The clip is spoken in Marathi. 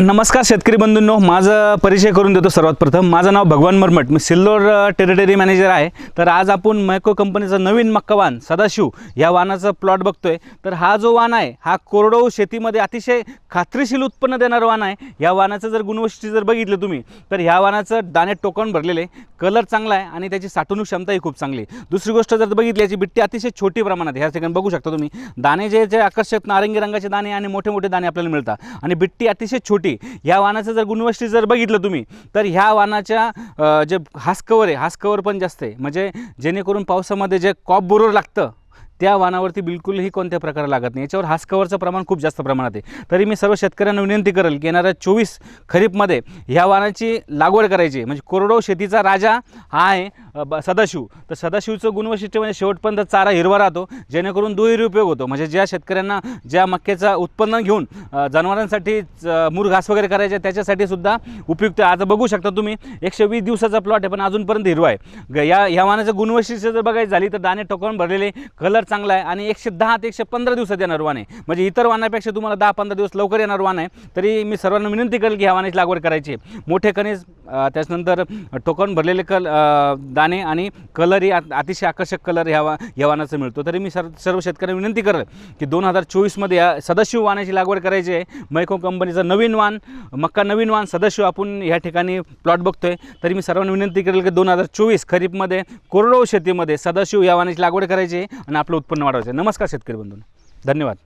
नमस्कार शेतकरी बंधूंनो माझं परिचय करून देतो सर्वात प्रथम. माझं नाव भगवान मरमट. मी सिल्लोर टेरिटरी मॅनेजर आहे. तर आज आपण मैको कंपनीचं नवीन मक्का वाहन सदाशिव या वाणाचं प्लॉट बघतोय. तर हा जो वाण आहे हा कोरडवू शेतीमध्ये अतिशय खात्रीशील उत्पन्न देणारं वाण आहे. या वानाचं जर गुणवैशिष्ट्य जर बघितलं तुम्ही तर ह्या वानाचं दाणे टोकन भरलेले कलर चांगला आहे आणि त्याची साठवणूक क्षमताही खूप चांगली आहे. दुसरी गोष्ट जर बघितली याची बिट्टी अतिशय छोटी प्रमाणात आहे. ह्या ठिकाणी बघू शकता तुम्ही. दाणे जे जे आकर्षक नारंगी रंगाचे दाणे आणि मोठे मोठे दाणे आपल्याला मिळतात. आणि बिट्टी अतिशय छोटी या वाणाचं जर गुणवष्टी जर बघितलं तुम्ही तर ह्या वाणाच्या जे हासकवर आहे हास्कवर पण जास्त आहे. म्हणजे जेणेकरून पावसामध्ये जे कॉप बरोबर लागतं त्या वाणावरती बिलकुलही कोणत्या प्रकार लागत नाही. याच्यावर हास कवरचं प्रमाण खूप जास्त प्रमाणात आहे. तरी मी सर्व शेतकऱ्यांना विनंती करेल की येणाऱ्या चोवीस खरीपमध्ये ह्या वाणाची लागवड करायची. म्हणजे कोरडवाहू शेतीचा राजा हा आहे ब- सदाशिव. तर सदाशिवचं गुणवैशिष्ट्य म्हणजे शेवटपर्यंत चारा हिरवा राहतो जेणेकरून दुहेरी उपयोग होतो. म्हणजे ज्या शेतकऱ्यांना ज्या मक्याचं उत्पन्न घेऊन जनावरांसाठी मूर घास वगैरे करायचे त्याच्यासाठी सुद्धा उपयुक्त आहे. आता बघू शकता तुम्ही एकशे वीस दिवसाचा प्लॉट आहे पण अजूनपर्यंत हिरवा आहे. ग- या या वाणाचं गुणवैशिष्ट्य जर बघायचं झाली तर दाणे टोकावून भरलेले कलर चांगला आहे आणि एकशे दहा ते एकशे पंधरा दिवसात येणार वाण आहे. म्हणजे इतर वाणापेक्षा तुम्हाला दहा पंधरा दिवस लवकर येणार वाण आहे. तरी मी सर्वांना विनंती करेल की ह्या वाणाची लागवड करायची मोठे कणीस त्याच्यानंतर टोकन भरलेले कल दाणे आणि कलरही अत- अतिशय आकर्षक कलर ह्या वा ह्या वाणाचा मिळतो. तरी मी सर सर्व शेतकऱ्यांना विनंती करेल की दोन हजार चोवीसमध्ये या सदाशिव वाणाची लागवड करायची आहे. मैको कंपनीचं नवीन वाण मक्का नवीन वाण सदाशिव आपण ह्या ठिकाणी प्लॉट बघतो आहे तरी मी सर्वांना विनंती करेल की दोन हजार चोवीस खरीपमध्ये कोरडवाहू शेतीमध्ये सदाशिव या वाणाची लागवड करायची आहे आणि आपलं उत्पन्न वाढवायचं आहे. नमस्कार शेतकरी बंधून. धन्यवाद.